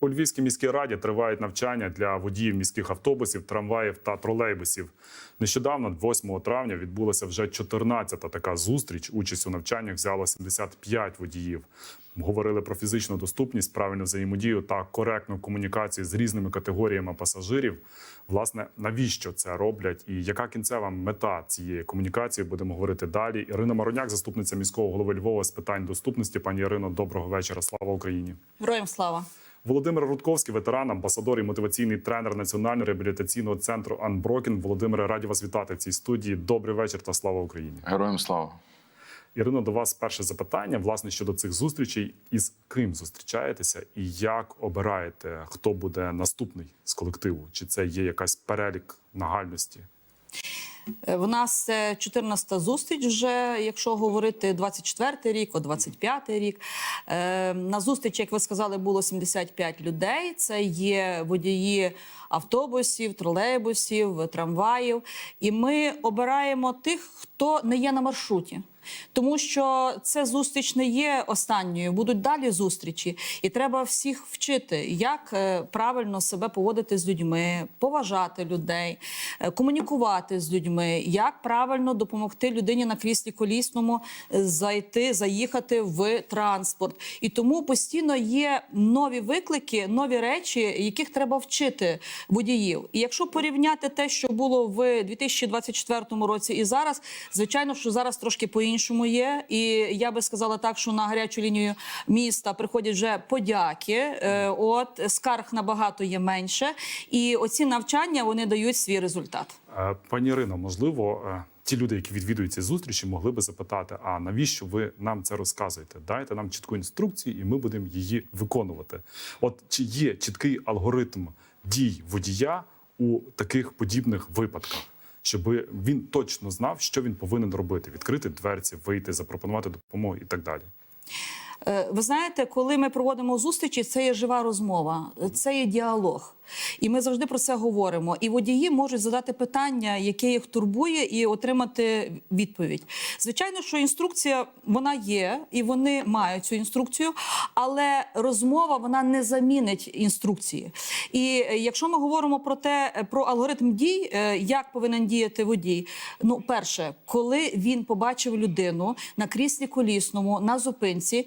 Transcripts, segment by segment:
У Львівській міській раді тривають навчання для водіїв міських автобусів, трамваїв та тролейбусів. Нещодавно, 8 травня, відбулася вже 14-та така зустріч. Участь у навчаннях взяло 75 водіїв. Говорили про фізичну доступність, правильну взаємодію та коректну комунікацію з різними категоріями пасажирів. Власне, навіщо це роблять і яка кінцева мета цієї комунікації? Будемо говорити далі. Ірина Мароняк, заступниця міського голови Львова з питань доступності. Пані Ірино, доброго вечора. Слава Україні. Героям слава. Володимир Рудковський, ветеран, амбасадор і мотиваційний тренер Національного реабілітаційного центру Анброкен. Володимире, раді вас вітати в цій студії. Добрий вечір та слава Україні. Героям слава. Ірино, до вас перше запитання власне щодо цих зустрічей. Із ким зустрічаєтеся і як обираєте, хто буде наступний з колективу? Чи це є якась перелік нагальності? Е, В нас це 14-та зустріч вже, якщо говорити 24-й рік, о 25-й рік. Е, На зустріч, як ви сказали, було 75 людей. Це є водії автобусів, тролейбусів, трамваїв. І ми обираємо тих, хто не є на маршруті. Тому що це зустріч не є останньою, будуть далі зустрічі, і треба всіх вчити, як е, правильно себе поводити з людьми, поважати людей, е, комунікувати з людьми, як правильно допомогти людині на кріслі колісному е, зайти, заїхати в транспорт. І тому постійно є нові виклики, нові речі, яких треба вчити водіїв. І якщо порівняти те, що було в 2024 році і зараз, звичайно, що зараз трошки по-іншому є. І я би сказала так, що на гарячу лінію міста приходять вже подяки. Е, От скарг набагато є менше, і оці навчання вони дають свій результат. Е, Пані Ірино, можливо, е, ті люди, які відвідують ці зустрічі, могли би запитати: а навіщо ви нам це розказуєте? Дайте нам чітку інструкцію, і ми будемо її виконувати. От чи є чіткий алгоритм дій водія у таких подібних випадках? Щоб він точно знав, що він повинен робити: відкрити дверці, вийти, запропонувати допомогу і так далі. Е, Ви знаєте, коли ми проводимо зустрічі, це є жива розмова, це є діалог. І ми завжди про це говоримо. І водії можуть задати питання, яке їх турбує, і отримати відповідь. Звичайно, що інструкція вона є, і вони мають цю інструкцію, але розмова вона не замінить інструкції. І е, якщо ми говоримо про те, е, про алгоритм дій, як повинен діяти водій, ну перше, коли він побачив людину на кріслі колісному на зупинці.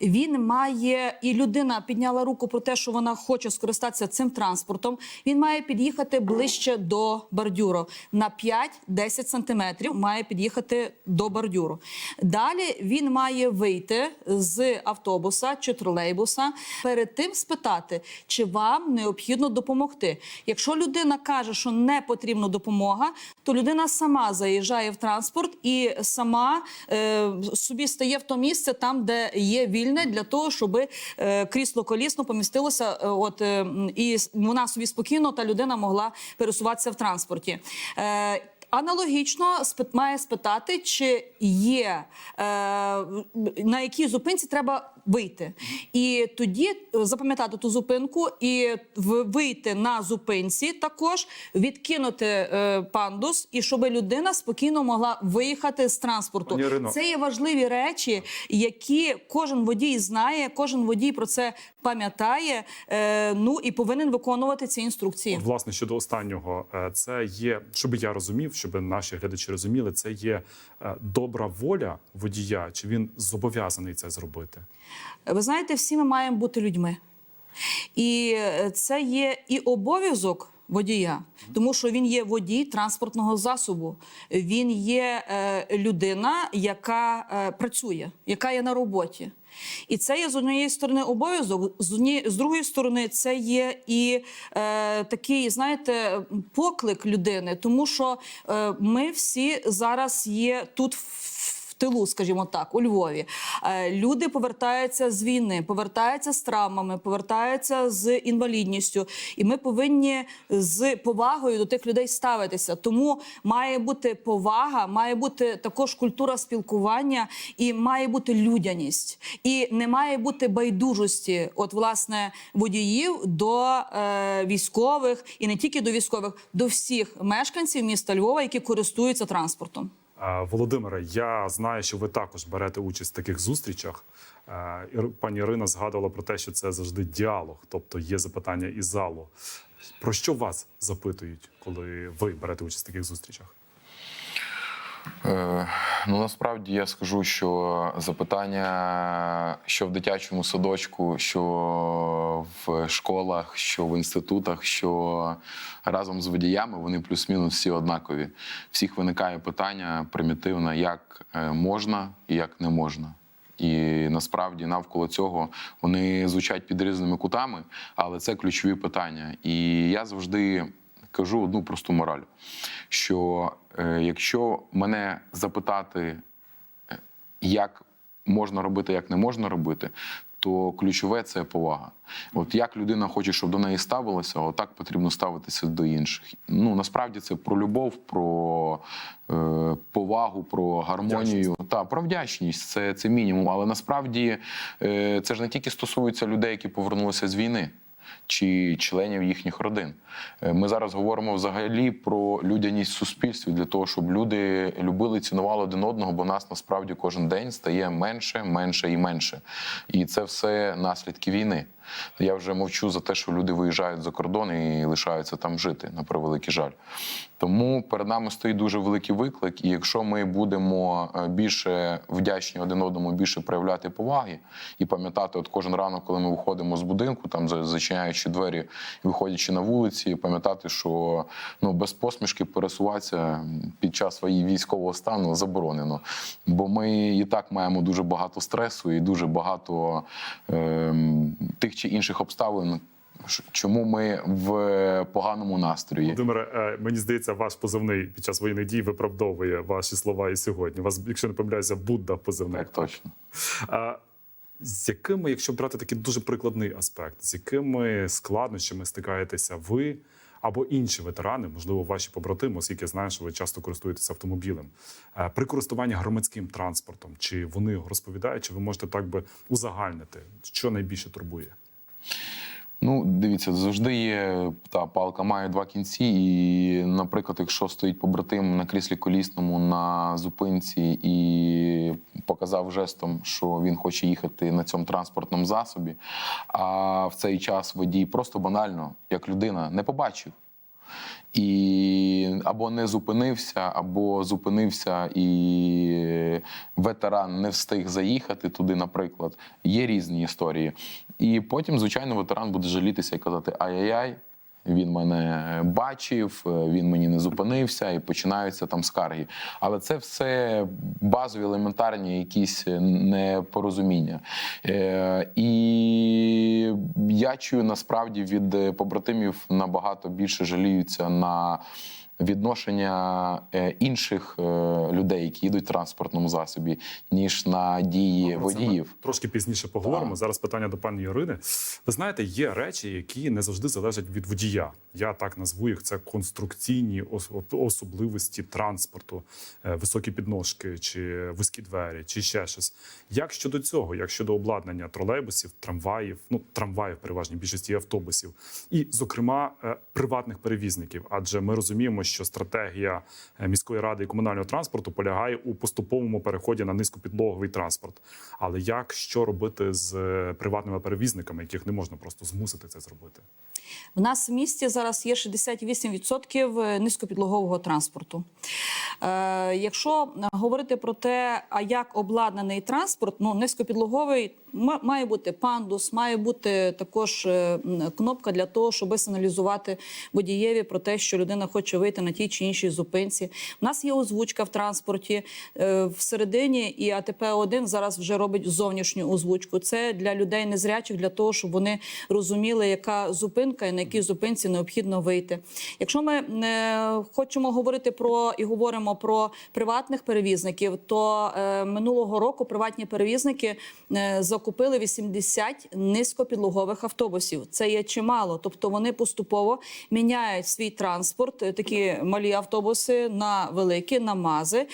Він має і людина підняла руку про те, що вона хоче скористатися цим транспортом. Він має під'їхати ближче до бордюру на 5-10 сантиметрів. Має під'їхати до бордюру. Далі він має вийти з автобуса чи тролейбуса. Перед тим спитати, чи вам необхідно допомогти. Якщо людина каже, що не потрібна допомога, то людина сама заїжджає в транспорт і сама е, собі стає в то місце там, де є вільне для того, щоб е, крісло колісно помістилося. е, От е, і вона собі спокійно та людина могла пересуватися в транспорті. Аналогічно має спитати, чи є на якій зупинці треба вийти, і тоді е, запам'ятати ту зупинку і вийти на зупинці, також відкинути е, пандус, і щоб людина спокійно могла виїхати з транспорту. Це є важливі речі, які кожен водій знає, кожен водій про це пам'ятає. Е, ну і повинен виконувати ці інструкції. Власне, щодо останнього, це є, щоб я розумів, щоб наші глядачі розуміли, це є добра воля водія, чи він зобов'язаний це зробити? Ви знаєте, всі ми маємо бути людьми. І е, це є і обов'язок водія, тому що він є водій транспортного засобу. Він є е, людина, яка е, працює, яка є на роботі. І це є з однієї сторони обов'язок, з однієї з другої сторони, це є і е, такий, знаєте, поклик людини, тому що е, ми всі зараз є тут в тилу, скажімо так, у Львові. Е, Люди повертаються з війни, повертаються з травмами, повертаються з інвалідністю, і ми повинні з повагою до тих людей ставитися. Тому має бути повага, має бути також культура спілкування і має бути людяність. І не має бути байдужості, от власне водіїв до е, військових і не тільки до військових, до всіх мешканців міста Львова, які користуються транспортом. Е, Володимире, я знаю, що ви також берете участь в таких зустрічах. Е, Пані Ірина згадувала про те, що це завжди діалог, тобто є запитання із залу. Про що вас запитують, коли ви берете участь в таких зустрічах? Е, ну насправді я скажу, що запитання, що в дитячому садочку, що в школах, що в інститутах, що разом з водіями, вони плюс-мінус всі однакові. Всіх виникає питання примітивне, як е, можна і як не можна. І насправді навколо цього вони звучать під різними кутами, але це ключові питання. І я завжди кажу одну просту мораль: що е, якщо мене запитати, е, як можна робити, як не можна робити, то ключове це повага. От як людина хоче, щоб до неї ставилося, отак потрібно ставитися до інших. Ну насправді це про любов, про е, повагу, про гармонію. Та про вдячність це, це мінімум. Але насправді е, це ж не тільки стосується людей, які повернулися з війни. Чи членів їхніх родин. Е, Ми зараз говоримо взагалі про людяність в суспільстві для того, щоб люди любили, цінували один одного, бо нас насправді кожен день стає менше, менше і менше. І це все наслідки війни. Я вже мовчу за те, що люди виїжджають за кордон і лишаються там жити, на превеликий жаль. Тому перед нами стоїть дуже великий виклик, і якщо ми будемо е, більше вдячні один одному, більше проявляти поваги і пам'ятати, от кожен ранок, коли ми виходимо з будинку, там зачиняючи двері і виходячи на вулиці, пам'ятати, що ну без посмішки пересуватися під час свої- військового стану заборонено. Бо ми і так маємо дуже багато стресу і дуже багато ем, тих чи інших обставин. Чому ми в поганому настрої? Володимире, е, мені здається, ваш позивний під час воєнних дій виправдовує ваші слова і сьогодні. Вас, якщо не помиляюся, Будда позивний. Так точно. А з якими, якщо брати такий дуже прикладний аспект, з якими складнощами стикаєтеся ви або інші ветерани, можливо, ваші побратими, оскільки я знаю, що ви часто користуєтеся автомобілем, е, при користуванні громадським транспортом, чи вони розповідають, чи ви можете так би узагальнити, що найбільше турбує? Ну, дивіться, завжди є та палка має два кінці. І, наприклад, якщо стоїть побратим на кріслі колісному на зупинці і показав жестом, що він хоче їхати на цьому транспортному засобі, а в цей час водій просто банально, як людина, не побачив. І або не зупинився, або зупинився, і ветеран не встиг заїхати туди, наприклад. Є різні історії. І потім, звичайно, ветеран буде жалітися і казати: ай-яй-яй, він мене бачив, він мені не зупинився, і починаються там скарги. Але це все базові елементарні якісь непорозуміння. Е, і я чую насправді від побратимів набагато більше жаліються на відношення е, інших е, людей, які їдуть в транспортному засобі, ніж на дії Про водіїв. Трошки пізніше поговоримо. Так. Зараз питання до пані Ірини. Ви знаєте, є речі, які не завжди залежать від водія. Я так назву їх. Це конструкційні особливості транспорту, е, високі підножки, чи вузькі двері, чи ще щось. Як щодо цього, як щодо обладнання тролейбусів, трамваїв, ну трамваїв, переважній більшості автобусів, і, зокрема, приватних перевізників, адже ми розуміємо, що стратегія е, міської ради і комунального транспорту полягає у поступовому переході на низькопідлоговий транспорт. Але як що робити з е, приватними перевізниками, яких не можна просто змусити це зробити? В нас в місті зараз є 68% низькопідлогового транспорту. Е, якщо говорити про те, а як обладнаний транспорт, ну низькопідлоговий ма- має бути пандус, має бути також е, кнопка для того, щоб сигналізувати водієві про те, що людина хоче вийти на тій чи іншій зупинці. У нас є озвучка в транспорті е, всередині, і АТП 1 зараз вже робить зовнішню озвучку. Це для людей незрячих, для того, щоб вони розуміли, яка зупинка і на якій зупинці необхідно вийти. Якщо ми е, хочемо говорити про і говоримо про приватних перевізників, то е, минулого року приватні перевізники е, за закупили 80 низькопідлогових автобусів. Це є чимало. Тобто вони поступово міняють свій транспорт, такі малі автобуси на великі, на мази.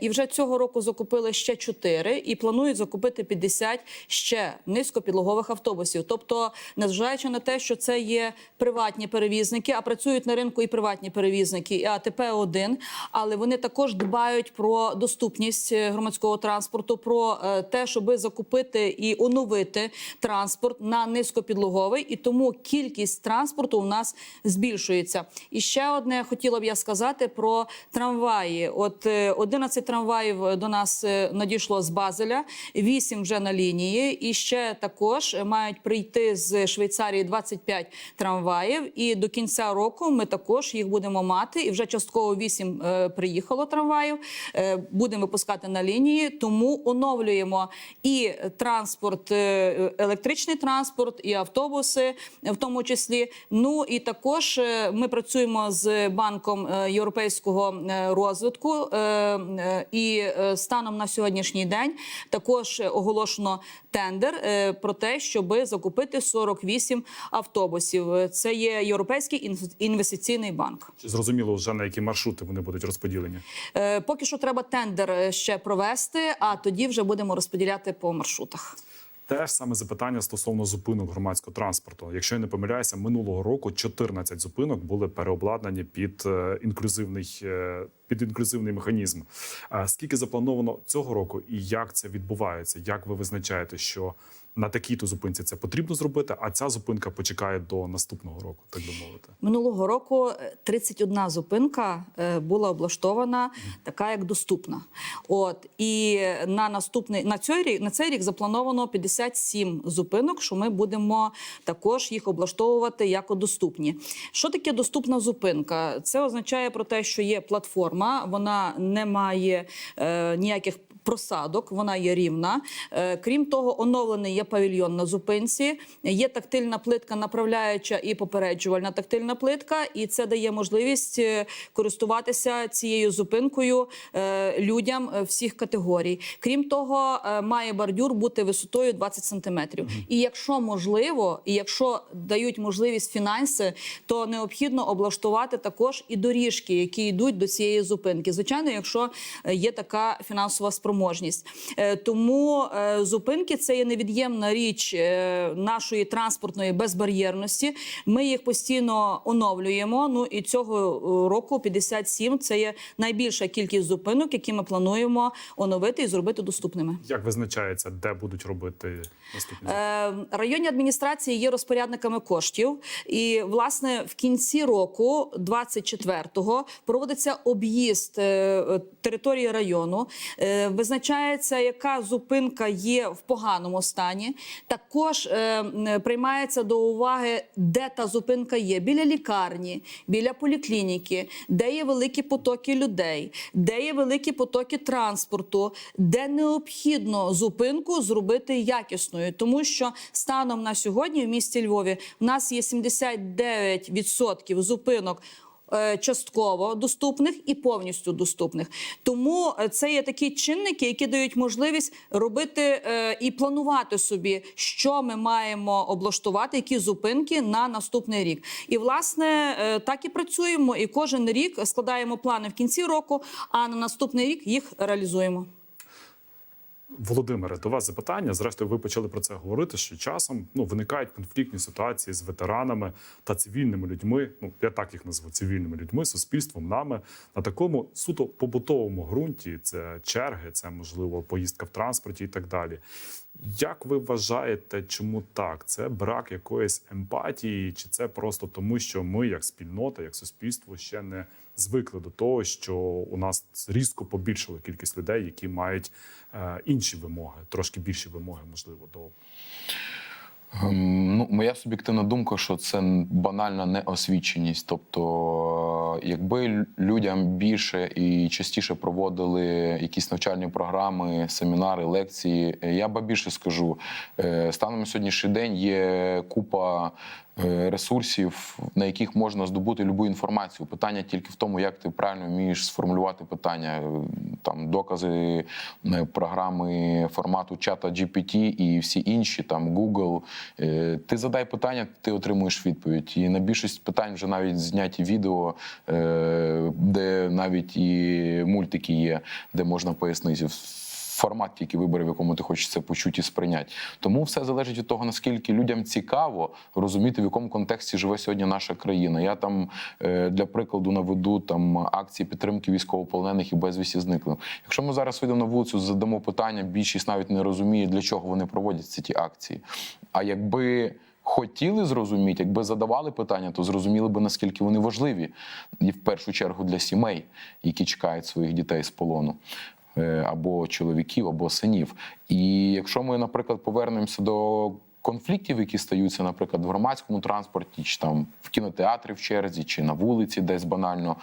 І вже цього року закупили ще 4 і планують закупити 50 ще низькопідлогових автобусів. Тобто, незважаючи на те, що це є приватні перевізники, а працюють на ринку і приватні перевізники, і АТП 1 але вони також дбають про доступність е, громадського транспорту, про е, те, щоби закупити і оновити транспорт на низькопідлоговий, і тому кількість транспорту у нас збільшується. І ще одне хотіла б я сказати про трамваї. От е, 11 трамваїв до нас е, надійшло з Базеля, 8 вже на лінії, і ще також мають прийти з Швейцарії 25 трамваїв. І до кінця року ми також їх будемо мати. І вже частково 8 е, приїхало трамваїв. Е, будемо випускати на лінії, тому оновлюємо і транспорт, е, електричний транспорт, і автобуси, в тому числі. Ну і також ми працюємо з банком європейського розвитку. І станом на сьогоднішній день також оголошено тендер про те, щоб закупити 48 автобусів. Е, Це є європейський інвес- інвестиційний банк. Чи зрозуміло вже на які маршрути вони будуть розподілені? Е, Поки що треба тендер е, ще провести, а тоді вже будемо розподіляти по маршрутах. Теж саме запитання стосовно зупинок громадського транспорту. Якщо я не помиляюся, минулого року 14 зупинок були переобладнані під е, інклюзивний е, під інклюзивний механізм. Скільки заплановано цього року, і як це відбувається? Як ви визначаєте, що на такій-то зупинці це потрібно зробити, а ця зупинка почекає до наступного року, так би мовити? Минулого року е, 31 зупинка е, була облаштована така, як доступна. От і на наступний на цей рік на цей рік заплановано 57 зупинок, що ми будемо також їх облаштовувати як доступні. Що таке доступна зупинка? Це означає про те, що є платформа, вона не має е, ніяких просадок, вона є рівна. Е, Крім того, оновлений є павільйон на зупинці, є тактильна плитка, направляюча і попереджувальна тактильна плитка, і це дає можливість е, користуватися цією зупинкою е, людям е, всіх категорій. Крім того, має бордюр бути висотою 20 сантиметрів. І якщо можливо, і якщо дають можливість фінанси, то необхідно облаштувати також і доріжки, які йдуть до цієї зупинки. Звичайно, якщо є така фінансова спроможність. Тому зупинки це є невід'ємна річ е, нашої транспортної безбар'єрності. Ми їх постійно оновлюємо. Ну і цього е, року 57 – це є найбільша кількість зупинок, які ми плануємо оновити і зробити доступними. Як визначається, де будуть робити наступні? Е, Районні адміністрації є розпорядниками коштів, і власне в кінці року, 24-го, проводиться об'їзд е, території району. Е, Визначається, яка зупинка є в поганому стані. Також е, приймається до уваги, де та зупинка є біля лікарні, біля поліклініки, де є великі потоки людей, де є великі потоки транспорту, де необхідно зупинку зробити якісною, тому що станом на сьогодні в місті Львові в нас є 79% зупинок. Е, Частково доступних і повністю доступних, тому е, це є такі чинники, які дають можливість робити е, і планувати собі, що ми маємо облаштувати, які зупинки на наступний рік. І власне так і працюємо. І кожен рік складаємо плани в кінці року, а на наступний рік їх реалізуємо. Володимире, до вас запитання. Зрештою, ви почали про це говорити, що часом ну виникають конфліктні ситуації з ветеранами та цивільними людьми. Ну я так їх назву цивільними людьми, суспільством, нами на такому суто побутовому ґрунті. Це черги, це можливо поїздка в транспорті і так далі. Як ви вважаєте, чому так? Це брак якоїсь емпатії, чи це просто тому, що ми, як спільнота, як суспільство, ще не звикли до того, що у нас різко побільшила кількість людей, які мають е, інші вимоги, трошки більші вимоги, можливо, до Ем, Ну, моя суб'єктивна думка, що це банальна неосвіченість. Тобто, якби людям більше і частіше проводили якісь навчальні програми, семінари, лекції, е, я би більше скажу. е, Станом на сьогоднішній день є купа е, ресурсів, на яких можна здобути любу інформацію. Питання тільки в тому, як ти правильно вмієш сформулювати питання. Е, Там докази е, програми формату чата GPT і всі інші, там Google. Е, Ти задай питання, ти отримуєш відповідь. І на більшість питань вже навіть зняті відео, е, де навіть і мультики є, де можна пояснити формат тільки вибори, в якому ти хочеш це почути і сприйняти. Тому все залежить від того, наскільки людям цікаво розуміти, в якому контексті живе сьогодні наша країна. Я там е, для прикладу наведу там акції підтримки військовополонених і безвісті зниклих. Якщо ми зараз вийдемо на вулицю, задамо питання, більшість навіть не розуміє, для чого вони проводять ці ті акції. А якби хотіли зрозуміти, якби задавали питання, то зрозуміли би наскільки вони важливі, і в першу чергу для сімей, які чекають своїх дітей з полону. Е, Або чоловіків, або синів. І якщо ми, наприклад, повернемося до конфліктів, які стаються, наприклад, в громадському транспорті, чи там в кінотеатрі в черзі, чи на вулиці, десь банально,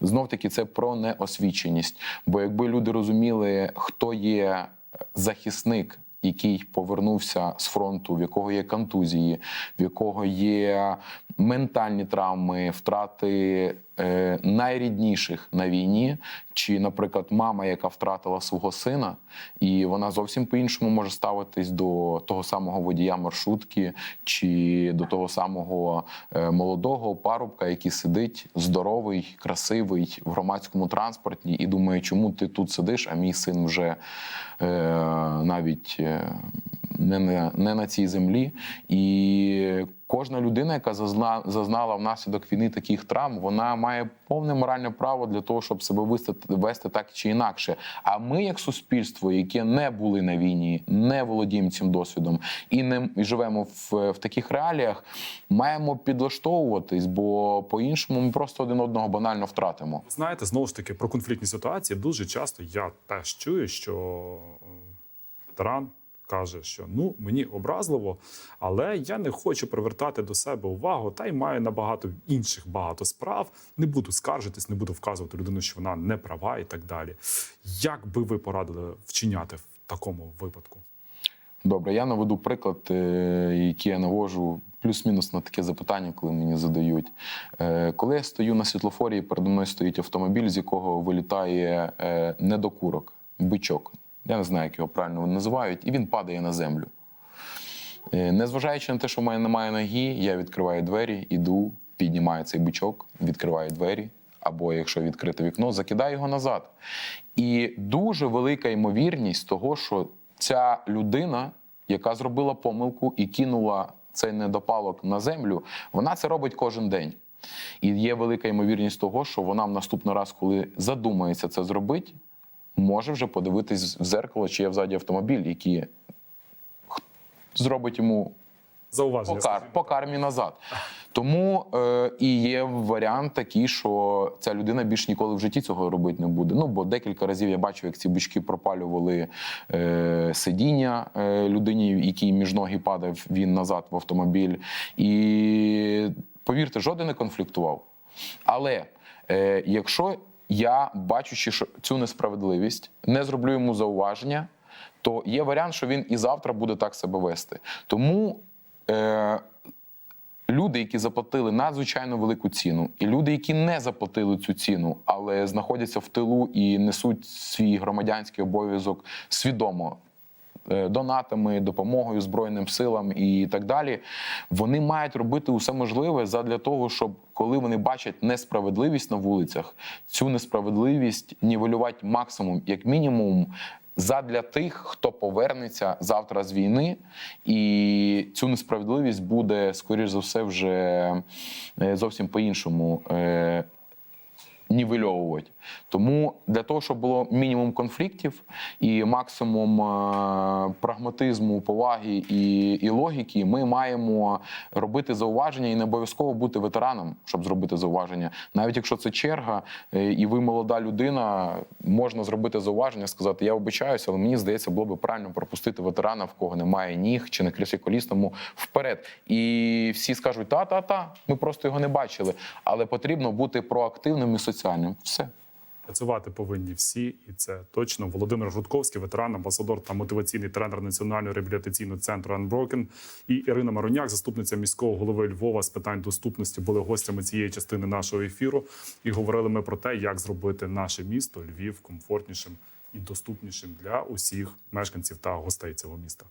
знов таки це про неосвіченість. Бо якби люди розуміли, хто є захисник який повернувся з фронту, в якого є контузії, в якого є ментальні травми, втрати найрідніших на війні, чи, наприклад, мама, яка втратила свого сина, і вона зовсім по-іншому може ставитись до того самого водія маршрутки, чи до того самого е, молодого парубка, який сидить здоровий, красивий в громадському транспорті, і думає, чому ти тут сидиш, а мій син вже е, навіть. Е, не на, не на цій землі. І кожна людина, яка зазна, зазнала внаслідок війни таких травм, вона має повне моральне право для того, щоб себе вести, вести так чи інакше. А ми, як суспільство, яке не були на війні, не володіємо цим досвідом і не і живемо в, в таких реаліях, маємо підлаштовуватись, бо по-іншому ми просто один одного банально втратимо. Знаєте, знову ж таки про конфліктні ситуації дуже часто я теж чую, що е, ветеран каже, що ну мені образливо, але я не хочу привертати до себе увагу, та й маю набагато інших багато справ. Не буду скаржитись, не буду вказувати людину, що вона не права і так далі. Як би ви порадили вчиняти в такому випадку? Добре, я наведу приклад, е, який я навожу плюс-мінус на таке запитання, коли мені задають. Е, Коли я стою на світлофорі, передо мною стоїть автомобіль, з якого вилітає е, недокурок, бичок. Я не знаю, як його правильно називають, і він падає на землю. Е, Незважаючи на те, що в мене немає ноги, я відкриваю двері, іду, піднімаю цей бичок, відкриваю двері, або якщо відкрите вікно, закидаю його назад. І дуже велика ймовірність того, що ця людина, яка зробила помилку і кинула цей недопалок на землю, вона це робить кожен день. І є велика ймовірність того, що вона в наступний раз, коли задумається це зробити, може вже подивитись в зеркало, чи є взаді автомобіль, який зробить йому Зауваження. по, кар, по кармі назад. Тому е, і є варіант такий, що ця людина більш ніколи в житті цього робити не буде. Ну бо декілька разів я бачив, як ці бички пропалювали е, сидіння е, людині, який між ноги падав він назад в автомобіль. І повірте, жоден не конфліктував. Але е, якщо я, бачучи цю несправедливість, не зроблю йому зауваження, то є варіант, що він і завтра буде так себе вести. Тому е, люди, які заплатили надзвичайно велику ціну, і люди, які не заплатили цю ціну, але знаходяться в тилу і несуть свій громадянський обов'язок свідомо. Е, Донатами, допомогою Збройним силам і так далі, вони мають робити усе можливе задля того, щоб коли вони бачать несправедливість на вулицях, цю несправедливість нівелювати максимум, як мінімум, задля тих, хто повернеться завтра з війни, і цю несправедливість буде, скоріш за все, вже е, зовсім по-іншому. е, Нівельовувати. Тому для того, щоб було мінімум конфліктів і максимум е, прагматизму, поваги і, і логіки, ми маємо робити зауваження і не обов'язково бути ветераном, щоб зробити зауваження. Навіть якщо це черга, е, і ви молода людина, можна зробити зауваження, сказати: Я обичаюся, але мені здається, було би правильно пропустити ветерана, в кого немає ніг чи на кріслі колісному вперед. І всі скажуть: та-та-та, ми просто його не бачили. Але потрібно бути проактивним і соціальним. Все. Працювати повинні всі, і це точно. Володимир Рудковський, ветеран, амбасадор та мотиваційний тренер Національного реабілітаційного центру Unbroken, і Ірина Мароняк, заступниця міського голови Львова з питань доступності, були гостями цієї частини нашого ефіру. І говорили ми про те, як зробити наше місто Львів комфортнішим і доступнішим для усіх мешканців та гостей цього міста.